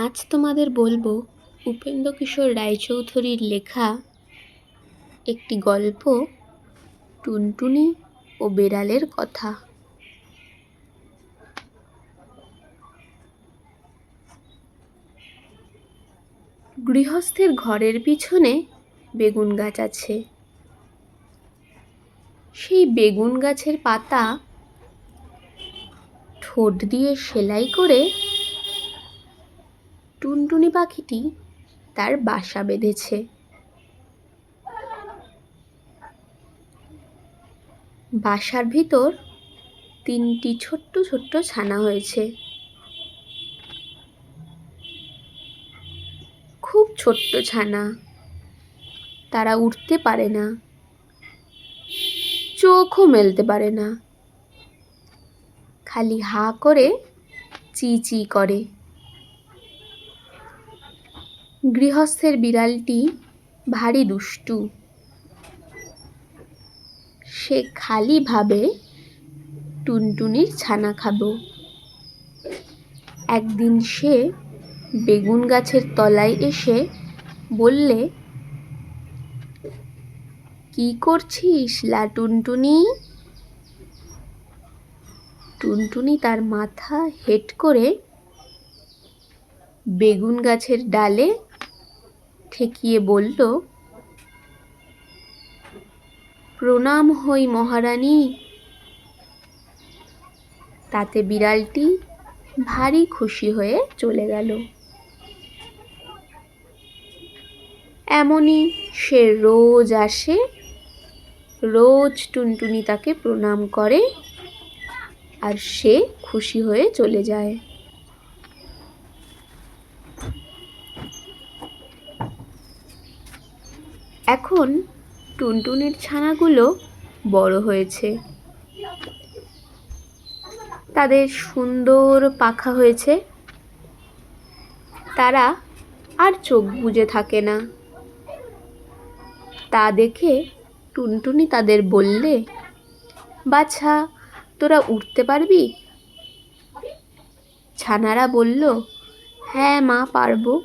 আজ তোমাদের বলব উপেন্দ্রকিশোর রায়চৌধুরীর লেখা একটি গল্প টুনটুনি ও বেড়ালের কথা। গৃহস্থের ঘরের পিছনে বেগুন গাছ আছে। সেই বেগুন গাছের পাতা ঠোঁট দিয়ে সেলাই করে টুনটুনি পাখিটি তার বাসা বেঁধেছে। বাসার ভিতর তিনটি ছোট্ট ছোট্ট ছানা হয়েছে। খুব ছোট্ট ছানা। তারা উঠতে পারে না। চোখও মেলতে পারে না। খালি হা করে চি চি করে। গৃহস্থের বিড়ালটি ভারী দুষ্টু। সে খালি ভাবে টুনটুনির ছানা খাব। একদিন সে বেগুন গাছের তলায় এসে বললে, কি করছিস লা টুনটুনি? টুনটুনি তার মাথা হেট করে বেগুন গাছের ডালে ঠেকিয়ে বলল, প্রণাম হই মহারানী। তাতে বিড়ালটি ভারী খুশি হয়ে চলে গেল। এমনই সে রোজ আসে, রোজ টুনটুনি তাকে প্রণাম করে, আর সে খুশি হয়ে চলে যায়। এখন টুনটুনির ছানাগুলো বড় হয়েছে। তাদের সুন্দর পাখা হয়েছে। তারা আর চোখ বুজে থাকে না। তা দেখে টুনটুনি তাদের বললে, বাছা, তোরা উঠতে পারবি? ছানারা বলল হ্যাঁ মা, পারব।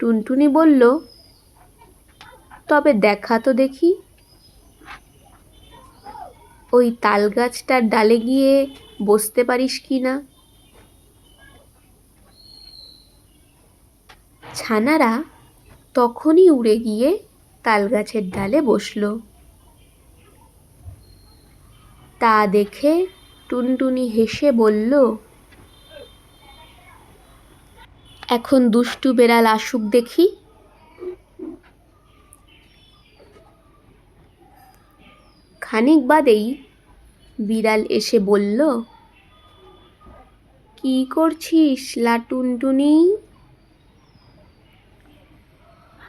টুনটুনি বলল তবে দেখা তো দেখি। ওই তাল গাছটার ডালে গিয়ে বসতে পারিস কি না? ছানারা তখনই উড়ে গিয়ে তাল গাছের ডালে বসল। তা দেখে টুনটুনি হেসে বলল, এখন দুষ্টু বেড়াল আসুক দেখি। খানিক বাদেই বিড়াল এসে বলল, কি করছিস, লাটুনটুনি?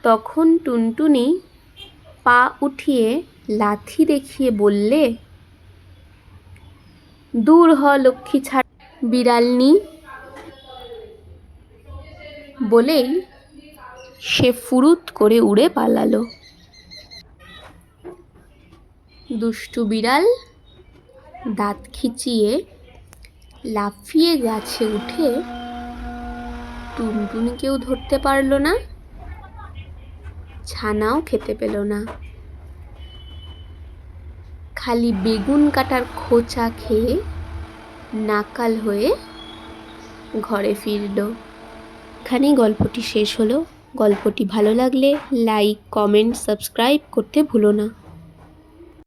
তখন টুনটুনি পা উঠিয়ে লাথি দেখিয়ে বললে, দূর হ, লক্ষ্মী ছাড় বিড়ালনি। বলেই সে ফুরুত করে উড়ে পালালো। দুষ্টু বিড়াল দাঁত খিচিয়ে লাফিয়ে গাছে উঠে টুনটুনিকেও ধরতে পারল না, ছানাও খেতে পেল না। খালি বেগুন কাটার খোঁচা খেয়ে নাকাল হয়ে ঘরে ফিরল। এখানেই গল্পটি শেষ হলো। গল্পটি ভালো লাগলে লাইক, কমেন্ট, সাবস্ক্রাইব করতে ভুলো না।